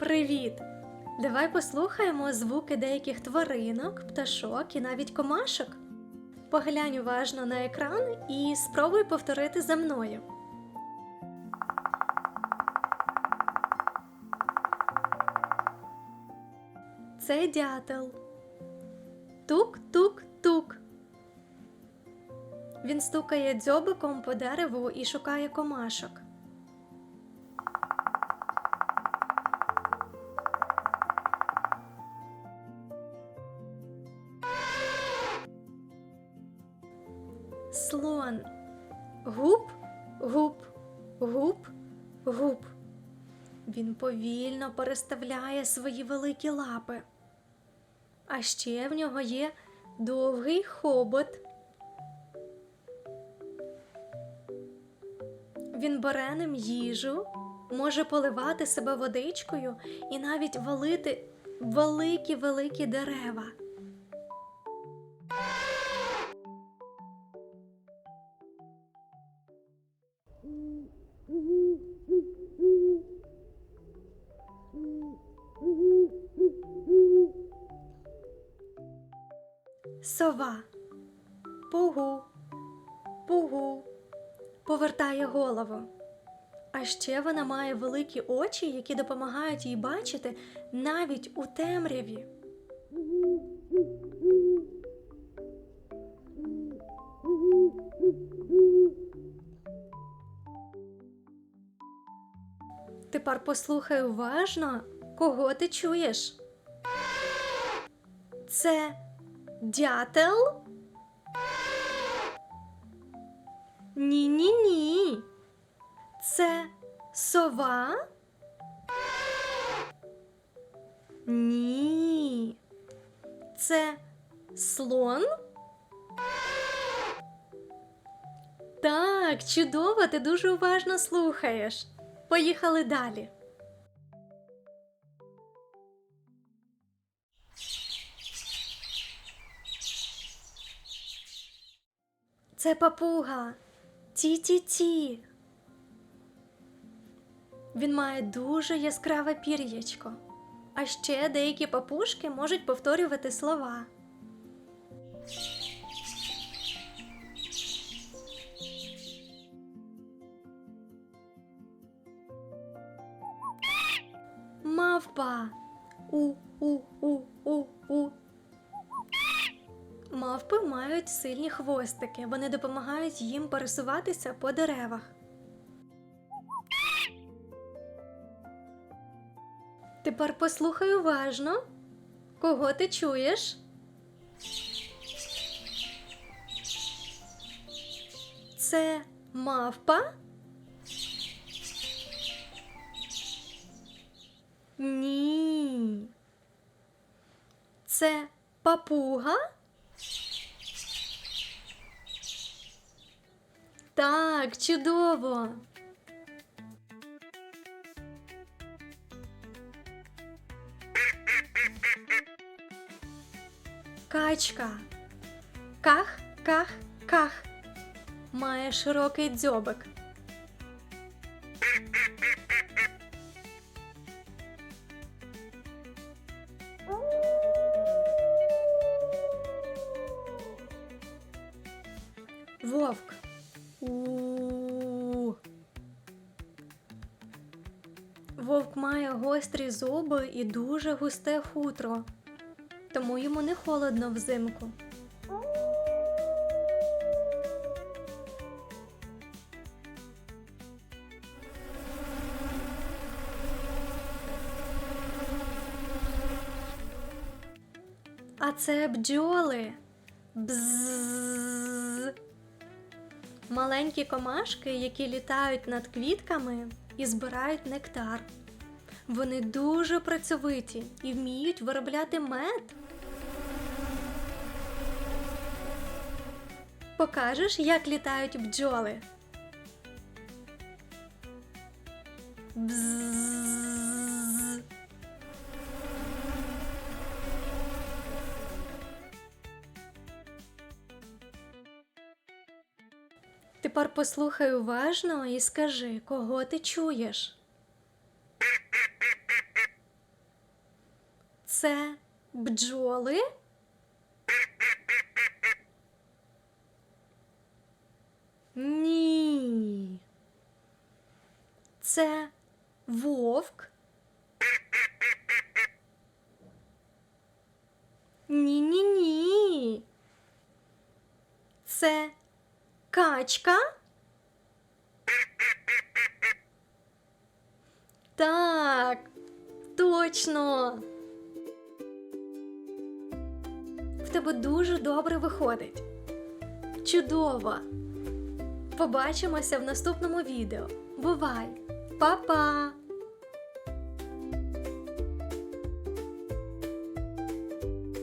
Привіт! Давай послухаємо звуки деяких тваринок, пташок і навіть комашок. Поглянь уважно на екран і спробуй повторити за мною. Це дятел. Тук-тук-тук. Він стукає дзьобиком по дереву і шукає комашок. Слон. Гуп, гуп, гуп, гуп. Він повільно переставляє свої великі лапи. А ще в нього є довгий хобот. Він бере ним їжу, може поливати себе водичкою і навіть валити великі великі дерева. Сова. Пугу, пугу, повертає голову. А ще вона має великі очі, які допомагають їй бачити навіть у темряві. Тепер послухай уважно, кого ти чуєш. Це дятел? Ні, ні, ні. Це сова? Ні. Це слон? Так, чудово, ти дуже уважно слухаєш. Поїхали далі. Це папуга. Ті-ті-ті. Він має дуже яскраве пір'ячко. А ще деякі папушки можуть повторювати слова. Мавпа. У-у-у-у-у. Мавпи мають сильні хвостики. Вони допомагають їм пересуватися по деревах. Тепер послухай уважно. Кого ти чуєш? Це мавпа? Ні. Це папуга? Так, чудово. Качка. Ках, ках, ках. Має широкий дзьобик. Вовк має гострі зуби і дуже густе хутро, тому йому не холодно взимку. А це бджоли. Бзззз. Маленькі комашки, які літають над квітками і збирають нектар. Вони дуже працьовиті і вміють виробляти мед. Покажеш, як літають бджоли? Бзззз. Тепер послухай уважно і скажи, кого ти чуєш. Це бджоли? Ні. Це вовк? Ні-ні-ні. Це качка? Так, точно. Тебе дуже добре виходить. Чудово! Побачимося в наступному відео. Бувай! Па-па!